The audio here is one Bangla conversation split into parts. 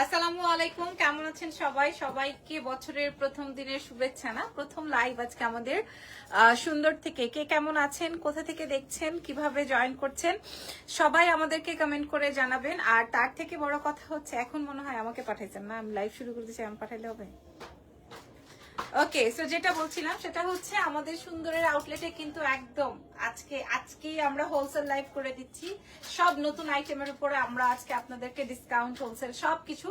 আসসালামু আলাইকুম, কেমন আছেন সবাই? সবাইকে বছরের প্রথম দিনের শুভেচ্ছা না? প্রথম লাইভ আজকে আমাদের সুন্দর থেকে। কে কেমন আছেন? কোথা থেকে দেখছেন? কীভাবে জয়েন করছেন? সবাই আমাদেরকে কমেন্ট করে জানাবেন। আর তার থেকে বড় কথা হচ্ছে, এখন মনে হয় আমাকে পাঠাইছেন না? আমি লাইভ শুরু করতেছি আমি পাঠাইলে হবে? ওকে সো যেটা বলছিলাম সেটা হচ্ছে আমাদের সুন্দরের আউটলেটে কিন্তু একদম আজকে আজকেই আমরা হোলসেল লাইভ করে দিচ্ছি। সব নতুন আইটেমের উপরে আমরা আজকে আপনাদেরকে ডিসকাউন্ট হোলসেল সবকিছু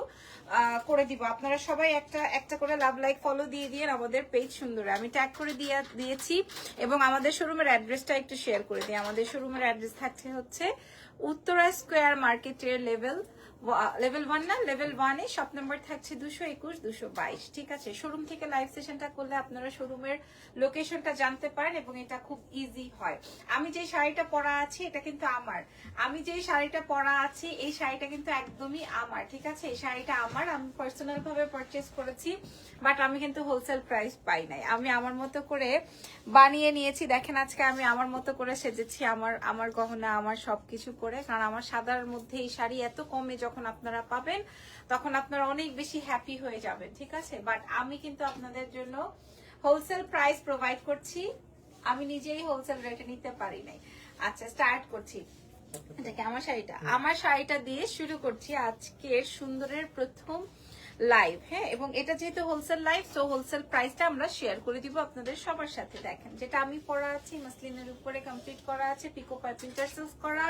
আহ, করে দিব। আপনারা সবাই একটা একটা করে লাভ লাইক ফলো দিয়ে দিয়ে আমাদের পেজ সুন্দরে। আমি ট্যাগ করে দিয়ে দিয়েছি এবং আমাদের শোরুমের অ্যাড্রেসটা একটু শেয়ার করে দিই। আমাদের শোরুমের অ্যাড্রেস থাকছে হচ্ছে উত্তরা স্কোয়ার মার্কেটের লেভেল লেভেল ওয়ান না? লেভেল ওয়ানে শপ নাম্বার থাকছে দুশো একুশ, দুশো বাইশ। ঠিক আছে? শোরুম থেকে লাইভ সেশনটা করলে আপনারা শোরুমের লোকেশনটা জানতে পারেন এবং এটা খুব ইজি হয়। আমি যে শাড়িটা পরা আছি, এটা কিন্তু আমার। আমি যে শাড়িটা পরা আছি, এই শাড়িটা কিন্তু একদমই আমার। ঠিক আছে? এই শাড়িটা আমার। আমি পার্সোনাল ভাবে পারচেস করেছি বাট আমি কিন্তু হোলসেল প্রাইস পাই নাই। আমি আমার মতো করে বানিয়ে নিয়েছি। দেখেন আজকে আমি আমার মতো করে সেজেছি, আমার আমার গহনা, আমার সবকিছু করে। কারণ আমার সাদার মধ্যে এই শাড়ি এত কমে যখন আপনারা পাবেন তখন আপনারা অনেক বেশি হ্যাপি হয়ে যাবেন ঠিক আছে? বাট আমি কিন্তু আপনাদের জন্য হোলসেল প্রাইস প্রোভাইড করছি। আমি নিজেই হোলসেল রেটে নিতে পারি নাই। আচ্ছা স্টার্ট করছি। দেখে আমার শাড়িটা? আমার শাড়িটা দিয়ে শুরু করছি আজকের সুন্দরের প্রথম লাইভ হ্যাঁ? এবং এটা যেহেতু হোলসেল লাইভ তো হোলসেল প্রাইসটা আমরা শেয়ার করে দিব আপনাদের সবার সাথে দেখেন। যেটা আমি পরা আছি মাসলিনের উপরে কমপ্লিট করা আছে পিকো পাইপিং টার্সেলস করা।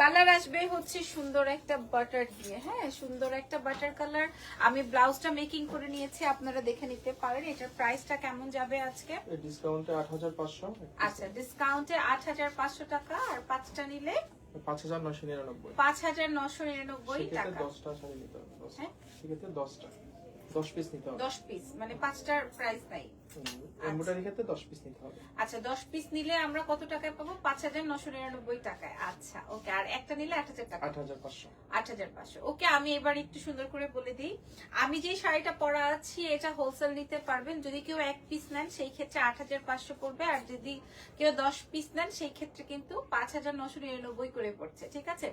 কালার আসবে হচ্ছে সুন্দর একটা বাটার দিয়ে হ্যাঁ? সুন্দর একটা বাটার কালার আমি ব্লাউজটা মেকিং করে নিয়েছি আপনারা দেখে নিতে পারেন। এটার প্রাইসটা কেমন যাবে আজকে? ডিসকাউন্টে আট হাজার পাঁচশো। আচ্ছা ডিসকাউন্টে আট হাজার পাঁচশো টাকা আর পাঁচটা নিলে পাঁচ হাজার নশো নিরানব্বই পাঁচ হাজার নশো নিরানব্বই টাকা দশটা শাড়ি নিতে হবে। হ্যাঁ? সেক্ষেত্রে দশটা দশ পিস নিতে হবে। দশ পিস মানে পাঁচটার প্রাইস নাই এমব্রয়ডারি ক্ষেত্রে দশ পিস নিতে হবে। আচ্ছা দশ পিস নিলে আমরা কত টাকায় পাবো? পাঁচ হাজার নশো নিরানব্বই টাকায়। আচ্ছা ওকে আর একটা নিলে আট হাজার টাকা। আট হাজার পাঁচশো। আট হাজার পাঁচশো। ওকে আমি এবার একটু সুন্দর করে বলে দিই। আমি যে শাড়িটা পরা আছি এটা হোলসেল নিতে পারবেন। যদি কেউ এক পিস নেন সেই ক্ষেত্রে আট হাজার পাঁচশো পড়বে। আর যদি কেউ দশ পিস নেন সেই ক্ষেত্রে কিন্তু পাঁচ হাজার নশো নিরানব্বই করে পড়ছে ঠিক আছে?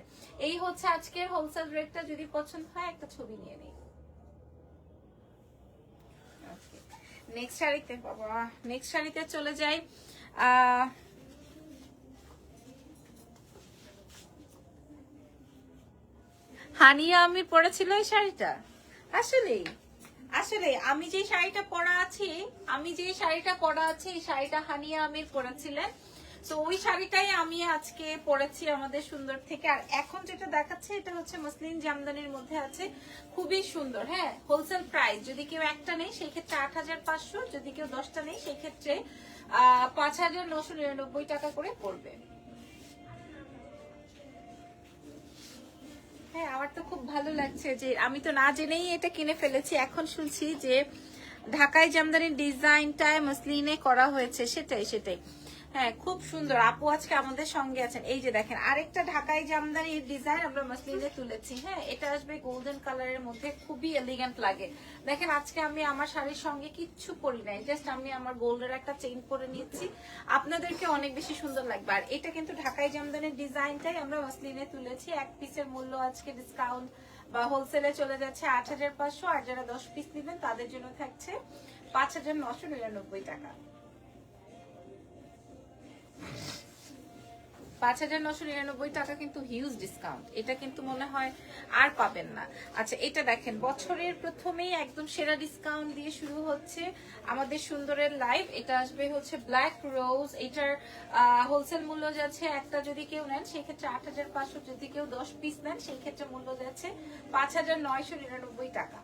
এই হচ্ছে আজকের হোলসেল রেটটা যদি পছন্দ হয় একটা ছবি নিয়ে নিই নেক্সট শাড়িতে বাবা নেক্সট শাড়িতে চলে যাই। হানিয়া আমি পরেছিল এই শাড়িটা? আসলেই আসলে আমি যে শাড়িটা পরা আছি, আমি যে শাড়িটা পরা আছি, এই শাড়িটা হানিয়া আমির পরেছিলেন। তো ওই শাড়িটাই আমি আজকে পরেছি আমাদের সুন্দর থেকে। আর এখন যেটা দেখাচ্ছে, এটা হচ্ছে মসলিন জামদানির মধ্যে আছে। খুবই সুন্দর হ্যাঁ হোলসেল প্রাইস যদি কেউ একটা নেই সেই ক্ষেত্রে আট হাজার পাঁচশো, যদি কেউ দশটা নেই সেই ক্ষেত্রে আহ, পাঁচ হাজার নশো নিরানব্বই টাকা করে পড়বে। হ্যাঁ আমার তো খুব ভালো লাগছে যে আমি তো না জেনেই এটা কিনে ফেলেছি। এখন শুনছি যে ঢাকায় জামদানির ডিজাইনটায় মসলিনে করা হয়েছে, সেটাই সেটাই। হ্যাঁ খুব সুন্দর। আপু আজকে আমাদের সঙ্গে আছেন। এই যে দেখেন, আরেকটা ঢাকায় জামদানির ডিজাইন আমরা মসলিনে তুলেছি। হ্যাঁ এটা আসবে গোল্ডেন কালারের মধ্যে খুবই এলিগেন্ট লাগে। দেখেন, আজকে আমি আমার শাড়ির সঙ্গে কিচ্ছু পরি নাই। জাস্ট আমি আমার গোল্ডের একটা চেইন পরে নিচ্ছি আপনাদেরকে অনেক বেশি সুন্দর লাগবে। আর এটা কিন্তু ঢাকায় জামদানির ডিজাইনটাই আমরা মসলিনে তুলেছি। এক পিসের মূল্য আজকে ডিসকাউন্ট বা হোলসেলে চলে যাচ্ছে আট হাজার পাঁচশো। আর যারা দশ পিস নেবেন, তাদের জন্য থাকছে পাঁচ হাজার নশো নিরানব্বই টাকা। পাঁচ হাজার নশো নিরানব্বই টাকা কিন্তু হিউজ ডিসকাউন্ট এটা কিন্তু মনে হয় আর পাবেন না। আচ্ছা এটা দেখেন, বছরের প্রথমেই একদম সেরা ডিসকাউন্ট দিয়ে শুরু হচ্ছে আমাদের সুন্দরের লাইভ এটা আসবে হচ্ছে ব্ল্যাক রোজ এটার হোলসেল মূল্য যাচ্ছে একটা যদি কেউ নেন সেই ক্ষেত্রে আট হাজার পাঁচশো যদি কেউ দশ পিস নেন সেই ক্ষেত্রে মূল্য যাচ্ছে পাঁচ হাজার নয়শো নিরানব্বই টাকা।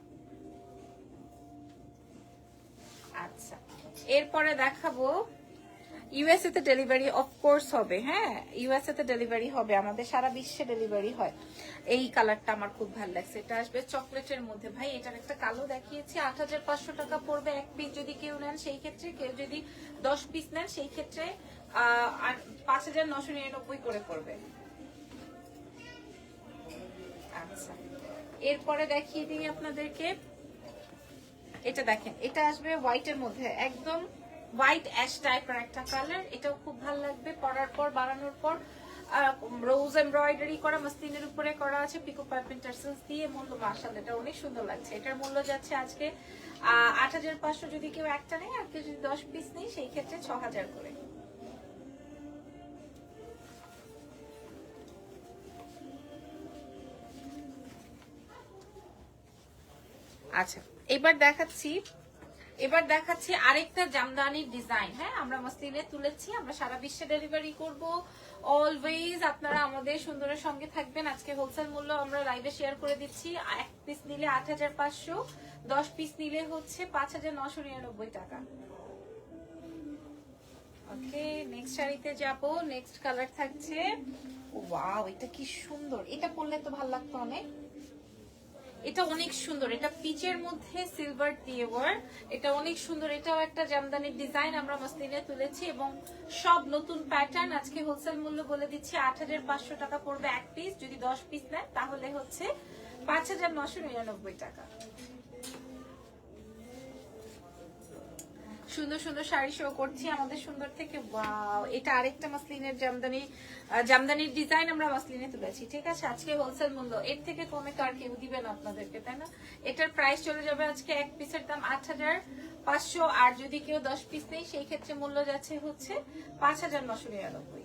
আচ্ছা এরপরে দেখাবো ইউএসএ তে ডেলিভারি অফকোর্স হবে হ্যাঁ? ইউএসএ তে ডেলিভারি হবে, আমাদের সারা বিশ্বে ডেলিভারি হয়। এই কালারটা আমার খুব ভালো লাগছে। এটা আসবে চকলেটের মধ্যে। ভাই, এটার একটা কালো দেখিয়েছি, আট হাজার পাঁচশো টাকা পড়বে এক পিস যদি কেউ নেন, সেই ক্ষেত্রে কেউ যদি দশ পিস নেন, সেই ক্ষেত্রে পাঁচ হাজার নশো নিরানব্বই করে পড়বে। আচ্ছা। এরপরে দেখিয়ে দিই আপনাদেরকে। এটা দেখেন, এটা আসবে হোয়াইটের মধ্যে, একদম হোয়াইট অ্যাশ টাইপের একটা কালার। এটাও খুব ভালো লাগবে পরার পর বানানোর পর। রোজ এমব্রয়ডারি করা মসলিনের উপরে করা আছে পিকো পাইপিং দিয়ে। মূল্য মার্শাল এটা অনেক সুন্দর লাগছে। এটার মূল্য যাচ্ছে আজকে আট হাজার পাঁচশো। যদি কেউ একটা নেয়, আর কেউ যদি দশ পিস নেই সেই ক্ষেত্রে ছ হাজার করে। আচ্ছা এবার দেখাচ্ছি এবার দেখাচ্ছি আরেকটা জামদানির ডিজাইন হ্যাঁ আমরা মসলিনে তুলেছি, আমরা সারা বিশ্বে ডেলিভারি করব। অলওয়েজ আপনারা আমাদের সুন্দরের সঙ্গে থাকবেন। আজকে হোলসেল মূল্য আমরা লাইভে শেয়ার করে দিচ্ছি। এক পিস নিলে আট হাজার পাঁচশো, দশ পিস নিলে হচ্ছে পাঁচ হাজার নশো নিরানব্বই টাকা। ওকে নেক্সট শাড়িতে যাব। নেক্সট কালার থাকছে। ওয়াও এটা কি সুন্দর। এটা পরলে তো ভালো লাগতো অনেক। এটা অনেক সুন্দর। এটা পিচের মধ্যে সিলভার দিয়ে ওয়ার্ক এটা অনেক সুন্দর। এটাও একটা জামদানির ডিজাইন আমরা মসলিনে তুলেছি এবং সব নতুন প্যাটার্ন আজকে হোলসেল মূল্য বলে দিচ্ছি আট হাজার পাঁচশো টাকা পড়বে এক পিস যদি দশ পিস নেয় তাহলে হচ্ছে পাঁচ হাজার নশো নিরানব্বই টাকা। সুন্দর সুন্দর শাড়ি শো করছি আমাদের সুন্দর থেকে। ওয়াও এটা আরেকটা মাসলিনের জামদানি জামদানির ডিজাইন আমরা মাসলিনে তুলেছি, ঠিক আছে? আজকে হোলসেল মূল্য। এর থেকে কমে তো আর কেউ দিবে না আপনাদেরকে, তাই না? এটার প্রাইস চলে যাবে আজকে এক পিসের দাম আট হাজার পাঁচশো, আর যদি কেউ দশ পিস নেই সেই ক্ষেত্রে মূল্য যাচ্ছে হচ্ছে পাঁচ হাজার নশো নিরানব্বই।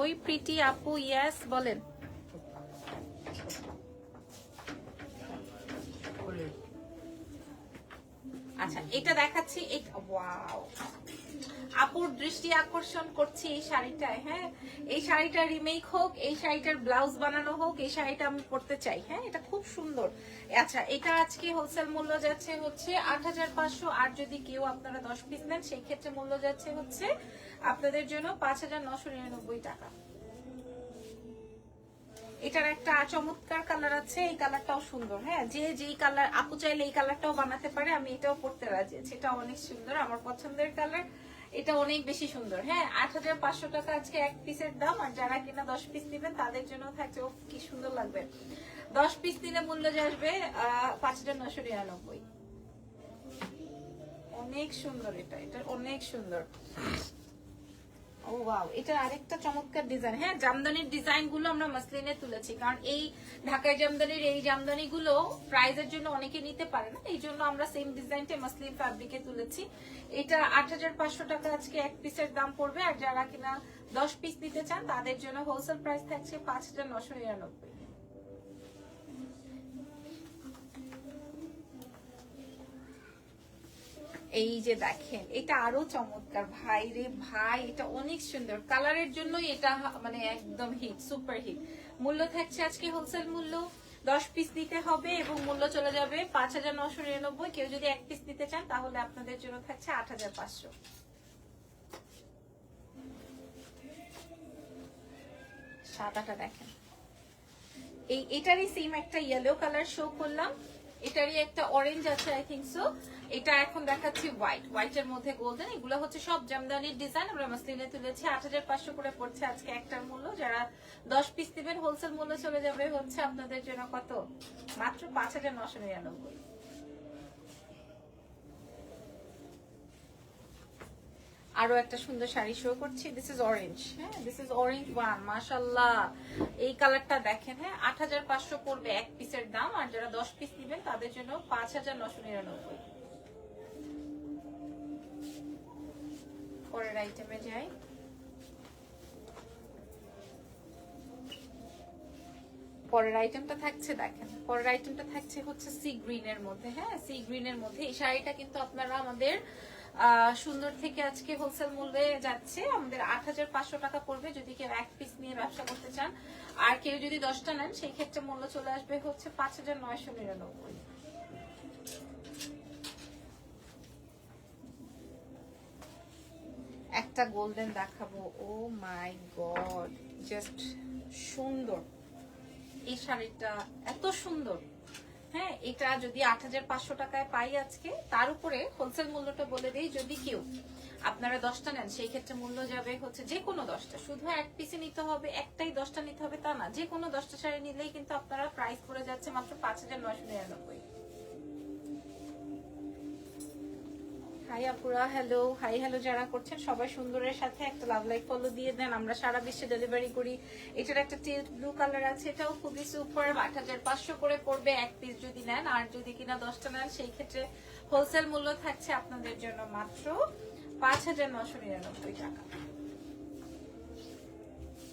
ওই প্রীতি আপু ইয়াস বলেন। আচ্ছা এটা দেখাচ্ছি আপুর দৃষ্টি আকর্ষণ করছি এই শাড়িটায় হ্যাঁ? এই শাড়িটা রিমেক হোক, এই শাড়িটার ব্লাউজ বানানো হোক, এই শাড়িটা আমি পরতে চাই হ্যাঁ? এটা খুব সুন্দর। আচ্ছা এটা আজকে হোলসেল মূল্য যাচ্ছে হচ্ছে আট হাজার পাঁচশো, আর যদি কেউ আপনারা দশ পিস নেন, সেই ক্ষেত্রে মূল্য যাচ্ছে হচ্ছে আপনাদের জন্য পাঁচ হাজার নশো নিরানব্বই টাকা। এটার একটা চমৎকার কালার আছে, এই কালারটাও সুন্দর হ্যাঁ? যে যেই কালার আপু চাইলে এই কালারটাও বানাতে পারে, আমি এটাও পড়তে রাজি এটা অনেক সুন্দর, আমার পছন্দের কালার এটা অনেক বেশি সুন্দর হ্যাঁ? আট হাজার পাঁচশো টাকা আজকে এক পিসের দাম, আর যারা কিনা দশ পিস নেবেন, তাদের জন্য থাকছে ও কি সুন্দর লাগবে। দশ পিস নিলে মূল্য যে আসবে পাঁচ হাজার নশো নিরানব্বই। অনেক সুন্দর এটা এটা অনেক সুন্দর। ও ওয়াও এটার আরেকটা চমৎকার ডিজাইন হ্যাঁ জামদানির ডিজাইনগুলো আমরা মাসলিনে তুলেছি, কারণ এই ঢাকায় জামদানির এই জামদানি গুলো প্রাইজের জন্য অনেকে নিতে পারে না, এই জন্য আমরা সেম ডিজাইনটা মাসলিন ফ্যাব্রিকে তুলেছি। এটা আট হাজার পাঁচশো টাকা আজকে এক পিসের দাম পড়বে, আর যারা কিনা দশ পিস নিতে চান, তাদের জন্য হোলসেল প্রাইস থাকছে পাঁচ হাজার নশো নিরানব্বই। এই যে দেখেন, এটা আরও চমৎকার। ভাই রে ভাই, এটা অনেক সুন্দর। কালারের জন্যই এটা মানে একদম হিট সুপার হিট মূল্য থাকছে আজকে হোলসেল মূল্য। দশ পিস নিতে হবে এবং মূল্য চলে যাবে পাঁচ হাজার নশো নিরানব্বই। কেউ যদি এক পিস নিতে চান, তাহলে আপনাদের জন্য থাকছে আট হাজার পাঁচশো। সাদাটা দেখেন। এই, এটারই সেম একটা ইয়েলো কালার শো করলাম। এটারই একটা অরেঞ্জ আছে আই থিঙ্ক সো এটা এখন দেখাচ্ছি হোয়াইট হোয়াইটের মধ্যে গোল্ডেন এগুলো হচ্ছে সব জামদানির ডিজাইন আমরা মাসলিনে তুলেছি, আট হাজার পাঁচশো করে পড়ছে আজকে একটার মূল্য। যারা দশ পিস দিবেন হোলসেল মূল্য চলে যাবে হচ্ছে আপনাদের জন্য কত? মাত্র পাঁচ হাজার নশো নিরানব্বই। আরও একটা সুন্দর শাড়ি শো করছি। দিস ইজ অরেঞ্জ হ্যাঁ? দিস ইজ অরেঞ্জ ওয়ান মাশাল্লাহ এই কালারটা দেখেন হ্যাঁ? আট হাজার পাঁচশো পড়বে এক পিসের দাম আর যারা দশ পিস নেবেন তাদের জন্য পাঁচ হাজার নশো নিরানব্বই। পরের আইটেমে যাই। পরের আইটেমটা থাকছে দেখেন। পরের আইটেমটা থাকছে হচ্ছে সি গ্রিনের মধ্যে হ্যাঁ? সি গ্রিনের মধ্যে। এই শাড়িটা কিন্তু আপনারা আমাদের আহ, সুন্দর থেকে আজকে হোলসেল মূল্যে যাচ্ছে। আমাদের আট হাজার পাঁচশো টাকা পড়বে যদি কেউ এক পিস নিয়ে ব্যবসা করতে চান। আর কেউ যদি দশটা নেন, সেই ক্ষেত্রে মূল্য চলে আসবে হচ্ছে পাঁচ হাজার নয়শো নিরানব্বই। একটা গোল্ডেন দেখাবো। ও মাই গড জাস্ট সুন্দর। এই শাড়িটা এত সুন্দর। হ্যাঁ এটা যদি আট হাজার পাঁচশো টাকায় পাই আজকে, তার উপরে হোলসেল মূল্যটা বলে দেই যদি কেউ আপনারা দশটা নেন, সেই ক্ষেত্রে মূল্য যাবে হচ্ছে যে কোনো দশটা। শুধু এক পিসে নিতে হবে, একটাই দশটা নিতে হবে তা না, যে কোনো দশটা শাড়ি নিলেই কিন্তু আপনারা প্রাইস পড়ে যাচ্ছে মাত্র পাঁচ হাজার নয়শো নিরানব্বই। হাই আপুরা হ্যালো হাই হ্যালো যারা করছেন, সবাই সুন্দরের সাথে একটা লাভ লাইক ফলো দিয়ে দেন। আমরা সারা বিশ্বে ডেলিভারি করি। এটার একটা টিল্ট ব্লু কালার আছে, এটাও খুবই সুপার আট হাজার পাঁচশো করে পড়বে এক পিস যদি নেন, আর যদি কিনা দশটা নেন, সেই ক্ষেত্রে হোলসেল মূল্য থাকছে আপনাদের জন্য মাত্র পাঁচ হাজার নশো নিরানব্বই টাকা।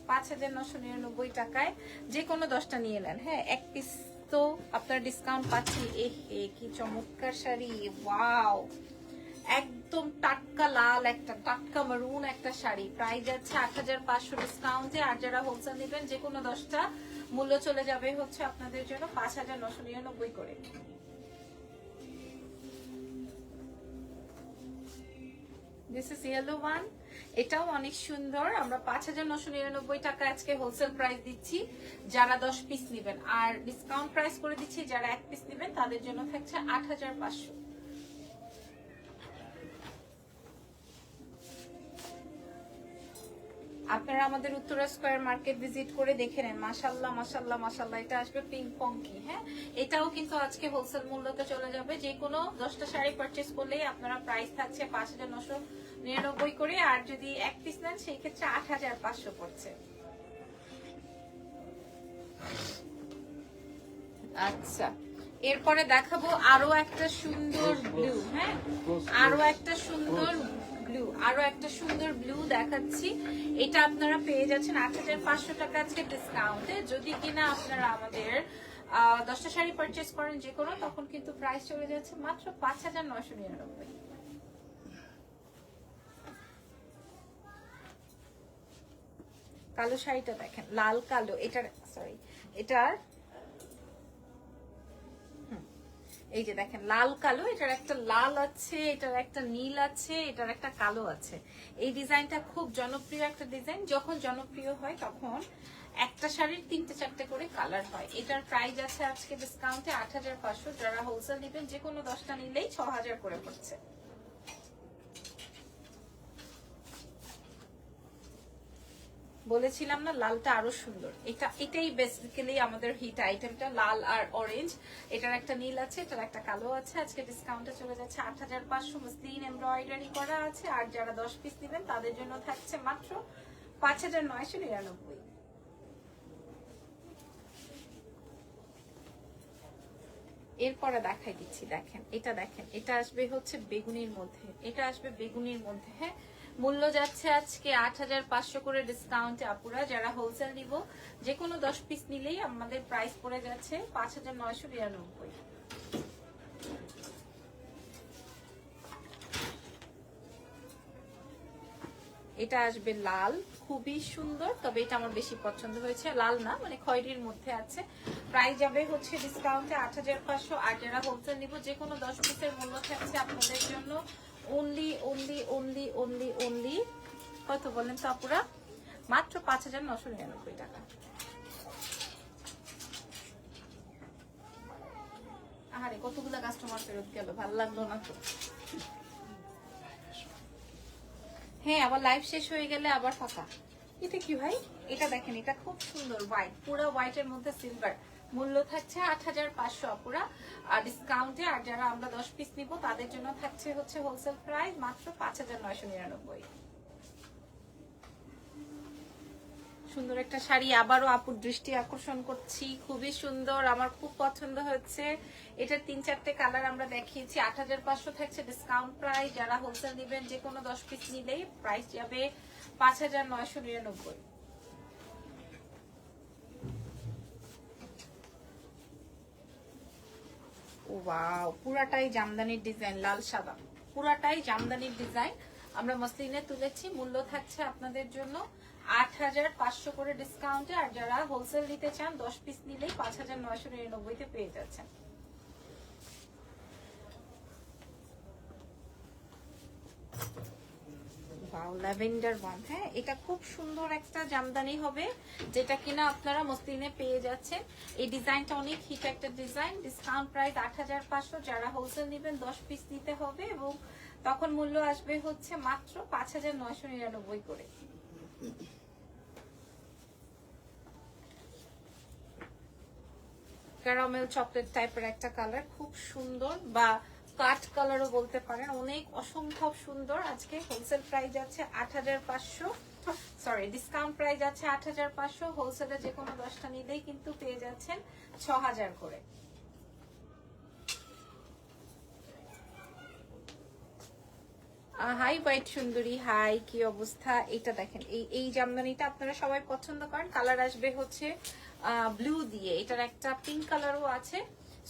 পাঁচ হাজার নশো নিরানব্বই টাকায় যে কোনো দশটা নিয়ে নেন। হ্যাঁ এক পিস তো আপনার ডিসকাউন্ট পাচ্ছি এ কি চমৎকার শাড়ি। ওয়াও একদম টাটকা লাল একটা, টাটকা মারুন একটা শাড়ি। প্রাইস যাচ্ছে আট হাজার পাঁচশো ডিসকাউন্টে আর যারা হোলসেল নেবেন, যে কোনো দশটা মূল্য চলে যাবে হচ্ছে আপনাদের জন্য পাঁচ হাজার নশো নিরানব্বই করে। দিস ইজ ইয়েলো ওয়ান এটাও অনেক সুন্দর। আমরা পাঁচ হাজার নশো নিরানব্বই টাকা আজকে হোলসেল প্রাইস দিচ্ছি। যারা দশ পিস নেবেন। আর ডিসকাউন্ট প্রাইস করে দিচ্ছি, যারা এক পিস নেবেন, তাদের জন্য থাকছে আট হাজার পাঁচশো। আপনারা আমাদের উত্তরা স্কোয়ার মার্কেট ভিজিট করে দেখে নেন। মাশাল্লাহ মাশাল্লাহ মাশাল্লাহ এটা আসবে পিং পঙ্কি হ্যাঁ? এটাও কিন্তু আজকে হোলসেল মূল্যতে চলে যাবে। যে কোনো দশটা শাড়ি পারচেস করলেই আপনারা প্রাইস থাকছে পাঁচ হাজার নশো নিরানব্বই করে। আর যদি এক পিস নেন সেই ক্ষেত্রে আট হাজার পাঁচশো পড়ছে। আচ্ছা এরপরে দেখাবো আরও একটা সুন্দর ব্লু হ্যাঁ? আরও একটা সুন্দর ব্লু আরও একটা সুন্দর ব্লু দেখাচ্ছি। এটা আপনারা পেয়ে যাচ্ছেন আট হাজার পাঁচশো টাকা আজকে ডিসকাউন্টে যদি কিনা আপনারা আমাদের দশটা শাড়ি পারচেস করেন যে কোনো তখন কিন্তু প্রাইস চলে যাচ্ছে মাত্র পাঁচ হাজার নয়শো নিরানব্বই। কালো শাড়িটা দেখেন, লাল কালো, এটার সরি এটার এই যে দেখেন, লাল কালো, এটার একটা লাল আছে, এটার একটা নীল আছে, এটার একটা কালো আছে। এই ডিজাইনটা খুব জনপ্রিয় একটা ডিজাইন। যখন জনপ্রিয় হয়, তখন একটা শাড়ির তিনটে, চারটে করে কালার হয়। এটার প্রাইস আছে আজকে ডিসকাউন্টে আট হাজার পাঁচশো। যারা হোলসেল নেবেন যে কোনো দশটা নিলেই ছ হাজার করে পড়ছে। বলেছিলাম না, লালটা আরও সুন্দর। এটা, এটাই বেসিক্যালি আমাদের হিট আইটেমটা লাল আর অরেঞ্জ এটার একটা নীল আছে, এটার একটা কালো আছে। আজকে ডিসকাউন্টে চলে যাচ্ছে আট হাজার পাঁচশো। মুসলিন এমব্রয়ডারি করা আছে। আর যারা দশ পিস নেবেন, তাদের জন্য থাকছে মাত্র পাঁচ হাজার নয়শো নিরানব্বই। এরপরে দেখাই দিচ্ছি, দেখেন। এটা দেখেন, এটা আসবে হচ্ছে বেগুনির মধ্যে। এটা আসবে বেগুনির মধ্যে হ্যাঁ? মূল্য যাচ্ছে আজকে আট হাজার পাঁচশো করে ডিসকাউন্টে আপুরা, যারা হোলসেল নিব যে কোনো দশ পিস নিলেই আমাদের প্রাইস পড়ে যাচ্ছে পাঁচ হাজার নয়শো বিরানব্বই। এটা আসবে লাল, খুবই সুন্দর, তবে এটা আমার বেশি পছন্দ হয়েছে। লাল না মানে খয়েরির মধ্যে আছে। প্রাইস যাবে হচ্ছে ডিসকাউন্টে আট হাজার পাঁচশো। আর যারা হোলসেল নিব যে কোনো দশ পিসের মূল্য থাকছে আপনাদের জন্য only only only only only কত বলেন তো আপুরা? মাত্র পাঁচ হাজার নশো নিরানব্বই টাকা। আরে কতগুলা কাস্টমার ফেরত গেল? ভালো লাগল না তো। হ্যাঁ আবার লাইভ শেষ হয়ে গেলে আবার ফাঁকা। এটা কি ভাই? এটা দেখেন, এটা খুব সুন্দর হোয়াইট পুরো হোয়াইটের মধ্যে সিলভার মূল্য থাকছে আট হাজার পাঁচশো আপুরা আর ডিসকাউন্টে আর যারা আমরা দশ পিস নিব, তাদের জন্য থাকছে হচ্ছে হোলসেল প্রাইস মাত্র পাঁচ হাজার নয়শো নিরানব্বই। সুন্দর একটা শাড়ি আবারও আপুর দৃষ্টি আকর্ষণ করছি। খুবই সুন্দর, আমার খুব পছন্দ হচ্ছে এটার তিন চারটে কালার আমরা দেখিয়েছি। আট হাজার পাঁচশো থাকছে ডিসকাউন্ট প্রাইস যারা হোলসেল নেবেন যে কোনো দশ পিস নিলেই প্রাইস যাবে পাঁচ হাজার নয়শো নিরানব্বই। পুরাটাই জামদানির ডিজাইন লাল সাদা। পুরাটাই জামদানির ডিজাইন আমরা মসলিনে তুলেছি, মূল্য থাকছে আপনাদের জন্য আট হাজার পাঁচশো করে ডিসকাউন্টে আর যারা হোলসেল নিতে চান, দশ পিস নিলেই পাঁচ হাজার নয়শো নিরানব্বইতে পেয়ে যাচ্ছেন। Wow lavender one. হ্যাঁ এটা খুব সুন্দর একটা জামদানি হবে, যেটা কিনা আপনারা মসলিনে পেয়ে যাচ্ছেন। এই ডিজাইনটা অনেক হিট একটা ডিজাইন। ডিসকাউন্ট প্রাইস আট হাজার পাঁচশো, যারা হোলসেল নেবেন দশ পিস নিতে হবে এবং তখন মূল্য আসবে হচ্ছে মাত্র পাঁচ হাজার নয়শো নিরানব্বই করে। ক্যারামেল চকলেট টাইপের একটা কালার খুব সুন্দর বা কাট কালারও বলতে পারেন। অনেক অসম্ভব সুন্দর। আজকে হোলসেল প্রাইস আছে আট হাজার পাঁচশো। সরি ডিসকাউন্ট প্রাইস আছে আট হাজার পাঁচশো। হোলসেলে যে কোনো দশটা নিলেই কিন্তু পেয়ে যাচ্ছেন ছ হাজার করে হাই হোয়াইট সুন্দরী। হাই কি অবস্থা? এটা দেখেন, এই এই জামদানিটা আপনারা সবাই পছন্দ করেন। কালার আসবে হচ্ছে ব্লু দিয়ে। এটার একটা পিঙ্ক কালারও আছে।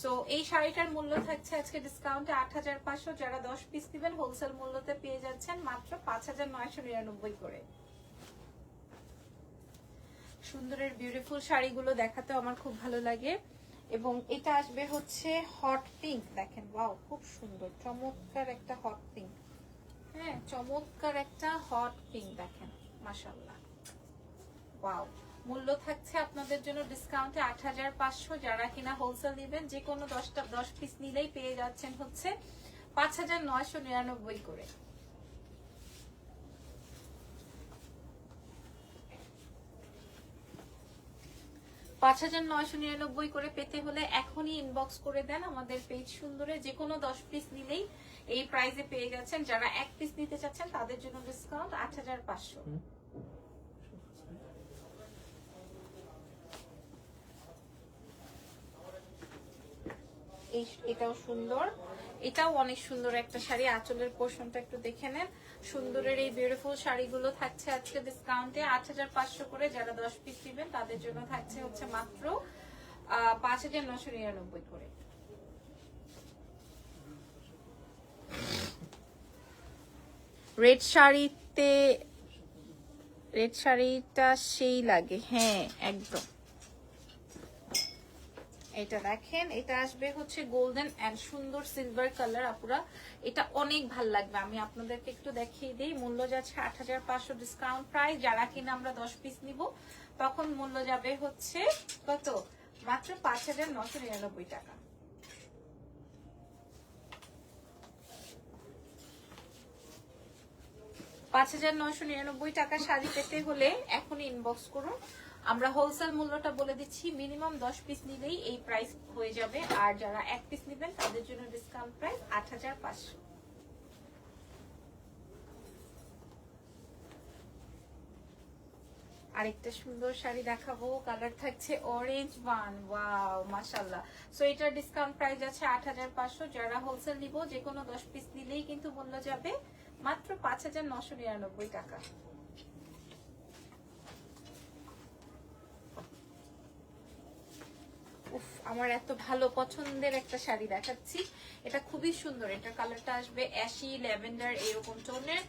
সো এই শাড়িটার মূল্য থাকছে আজকে ডিসকাউন্টে আট হাজার পাঁচশো। যারা দশ পিস দিবেন হোলসেল মূল্যতে পেয়ে যাচ্ছেন মাত্র পাঁচ হাজার নয়শো নিরানব্বই করে। সুন্দরের বিউটিফুল শাড়িগুলো দেখাতে আমার খুব ভালো লাগে। এবং এটা আসবে হচ্ছে হট পিঙ্ক দেখেন ওয়াও খুব সুন্দর, চমৎকার একটা হট পিঙ্ক হ্যাঁ চমৎকার একটা হট পিঙ্ক দেখেন মাসাল্লাহ ওয়াও মূল্য থাকছে আপনাদের জন্য ডিসকাউন্টে আট হাজার পাঁচশো। যারা কিনা হোলসেল নেবেন যে কোনো দশটা, দশ পিস নিলেই পেয়ে যাচ্ছেন হচ্ছে পাঁচ হাজার নয়শো নিরানব্বই করে। পাঁচ হাজার নয়শো নিরানব্বই করে পেতে হলে এখনই ইনবক্স করে দেন আমাদের পেজ সুন্দরে। যে কোনো দশ পিস নিলেই এই প্রাইসে পেয়ে যাচ্ছেন। যারা এক পিস নিতে চাচ্ছেন, তাদের জন্য ডিসকাউন্ট আট হাজার পাঁচশো। এটাও সুন্দর। এটাও অনেক সুন্দর একটা শাড়ি। আঁচলের পোর্শনটা একটু দেখে নেন। সুন্দরের এই বিউটিফুল শাড়িগুলো থাকছে আজকে ডিসকাউন্টে আট হাজার পাঁচশো করে যারা দশ পিস দিবেন তাদের জন্য থাকছে হচ্ছে মাত্র পাঁচ হাজার নশো নিরানব্বই করে। রেড শাড়িতে, রেড শাড়িটা সেই লাগে। হ্যাঁ একদম। এটা দেখেন, এটা আসবে হচ্ছে গোল্ডেন এন্ড সুন্দর সিলভার কালার আপুরা। এটা অনেক ভালো লাগবে। আমি আপনাদেরকে একটু দেখিয়ে দিই। মূল্য যাচ্ছে আট হাজার পাঁচশো ডিসকাউন্ট প্রাইস যারা কিনা আমরা দশ পিস নিব, তখন মূল্য যাবে হচ্ছে কত? মাত্র পাঁচ হাজার নশো নিরানব্বই টাকা। পাঁচ হাজার নশো নিরানব্বই টাকা শাড়ি পেতে হলে এখন ইনবক্স করুন। আমরা হোলসেল মূল্যটা বলে দিচ্ছি। মিনিমাম দশ পিস নিলেই এই প্রাইস হয়ে যাবে। আর যারা এক পিস নেবেন, তাদের জন্য ডিসকাউন্ট প্রাইস আট হাজার পাঁচশো। আরেকটা সুন্দর শাড়ি দেখাবো। কালার থাকছে অরেঞ্জ ওয়ান ওয়াও মাশাল্লাহ সো এটার ডিসকাউন্ট প্রাইস আছে আট হাজার পাঁচশো। যারা হোলসেল নিব যে কোনো দশ পিস নিলেই কিন্তু মূল্য যাবে মাত্র পাঁচ হাজার নশো নিরানব্বই টাকা। আমার এত ভালো পছন্দের একটা শাড়ি দেখাচ্ছি। এটা খুবই সুন্দর এটা কালারটা আসবে অ্যাশি, ল্যাভেন্ডার এরকম টোনের।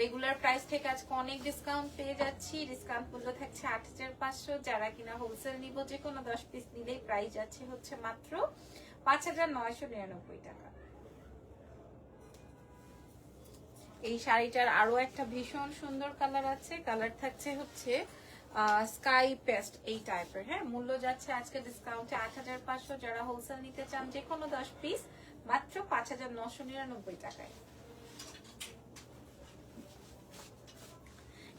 রেগুলার প্রাইস থেকে আজকে অনেক ডিসকাউন্ট পেয়ে যাচ্ছি। ডিসকাউন্ট মূল্য থাকছে আট হাজার পাঁচশো। যারা কিনা হোলসেল নিব যে কোনো দশ পিস নিলেই প্রাইস আছে হচ্ছে মাত্র পাঁচ হাজার নয়শো নিরানব্বই টাকা। এই শাড়িটার আরও একটা ভীষণ সুন্দর কালার আছে। কালার থাকছে হচ্ছে স্কাই পেস্ট এই টাইপের হ্যাঁ মূল্য যাচ্ছে আজকে ডিসকাউন্টে আট হাজার পাঁচশো। যারা হোলসেল নিতে চান যে কোনো দশ পিস মাত্র পাঁচ হাজার নশো নিরানব্বই টাকায়।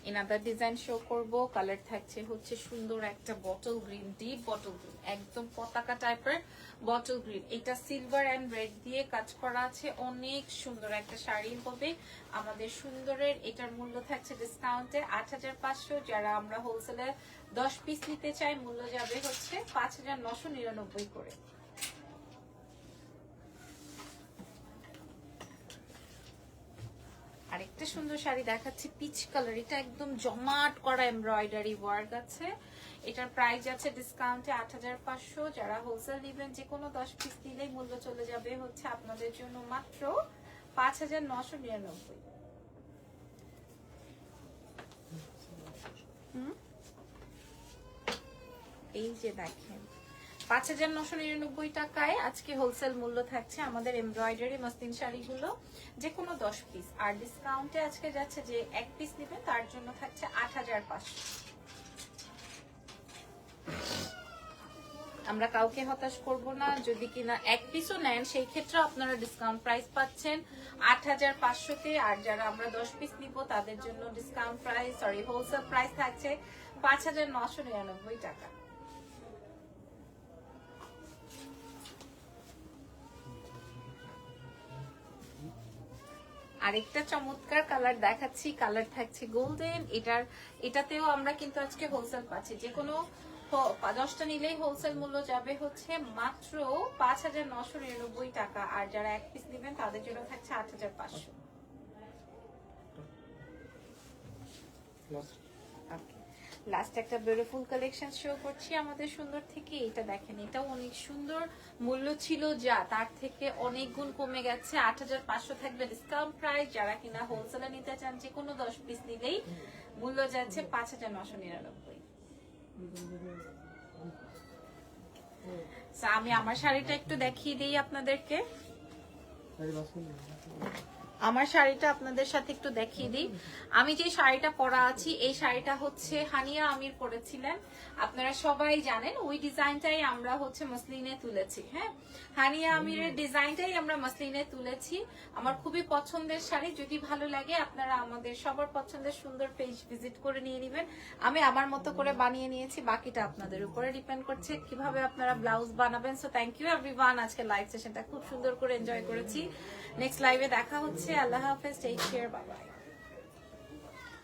এনাদার ডিজাইন শো করব। কালার থাকছে হচ্ছে সুন্দর একটা bottle green deep bottle green একদম পতাকা টাইপের বটল গ্রিন এটা সিলভার অ্যান্ড রেড দিয়ে কাজ করা আছে। অনেক সুন্দর একটা শাড়ি হবে। আমাদের সুন্দরের এটার মূল্য থাকছে ডিসকাউন্টে আট হাজার পাঁচশো। যারা আমরা হোলসেলে দশ পিস নিতে চাই, মূল্য যাবে হচ্ছে পাঁচ হাজার নশো নিরানব্বই করে। আরেকটা সুন্দর শাড়ি দেখাচ্ছি পিচ কালার এটা একদম জমাট করা এমব্রয়ডারি ওয়ার্ক আছে। এটার প্রাইস আছে ডিসকাউন্টে আট হাজার পাঁচশো। যারা হোলসেল নেবেন যে কোনো দশ পিস দিলেই মূল্য চলে যাবে হচ্ছে আপনাদের জন্য মাত্র পাঁচ হাজার নশো নিরানব্বই। এই যে দেখেন পাঁচ হাজার নশো নিরানব্বই টাকায় আজকে হোলসেল মূল্য থাকছে আমাদের এমব্রয়ডারি মসলিন শাড়িগুলো যে কোনো দশ পিস আর ডিসকাউন্টে আজকে যাচ্ছে যে এক পিস নেবে, তার জন্য থাকছে আট হাজার পাঁচশো। আমরা কাউকে হতাশ করব না, যদি কিনা এক পিসও নেন, সেই ক্ষেত্রে আপনারা ডিসকাউন্ট প্রাইস পাচ্ছেন আট হাজার পাঁচশোতে। আর যারা আমরা দশ পিস নিব, তাদের জন্য discount price sorry wholesale price থাকছে পাঁচ হাজার নশো নিরানব্বই টাকা। আরেকটা চমৎকার কালার দেখাচ্ছি কালার থাকছে গোল্ডেন এটার, এটাতেও আমরা কিন্তু আজকে হোলসেল পাচ্ছি। যে কোনো দশটা নিলেই হোলসেল মূল্য যাবে হচ্ছে মাত্র পাঁচ হাজার নশো নিরানব্বই টাকা। আর যারা এক পিস নেবেন, তাদের জন্য থাকছে আট হাজার পাঁচশো। লাস্ট একটা বিউটিফুল কালেকশন শো করছি আমাদের সুন্দর থেকে এটা দেখেন, এটাও অনেক সুন্দর মূল্য ছিল যা তার থেকে অনেক গুণ কমে গেছে। আট হাজার পাঁচশো থাকবে ডিসকাউন্ট প্রাইস যারা কিনা হোলসেলে নিতে চান, যে কোনো দশ পিস নিলেই মূল্য যাচ্ছে পাঁচ হাজার নশো নিরানব্বই। আমি আমার শাড়িটা একটু দেখিয়ে দিই আপনাদেরকে। আমার শাড়িটা আপনাদের সাথে একটু দেখিয়ে দিই। আমি যে শাড়িটা পরা আছি এই শাড়িটা হচ্ছে হানিয়া আমির পরেছিলেন। আপনারা সবাই জানেন ওই ডিজাইনটাই আমরা হচ্ছে মসলিনে তুলেছি হ্যাঁ? হানিয়া আমিরের ডিজাইনটাই আমরা মসলিনে তুলেছি। আমার খুবই পছন্দের শাড়ি যদি ভালো লাগে আপনারা আমাদের সবার পছন্দের সুন্দর পেজ ভিজিট করে নিয়ে নেবেন। আমি আমার মতো করে বানিয়ে নিয়েছি বাকিটা আপনাদের উপরে ডিপেন্ড করছে কীভাবে আপনারা ব্লাউজ বানাবেন। সো থ্যাংক ইউ এভরিওয়ান আজকে লাইভ সেশনটা খুব সুন্দর করে এনজয় করেছি। নেক্সট লাইভে দেখা হচ্ছে। আল্লাহ হাফেজ টেক কেয়ার বাবাই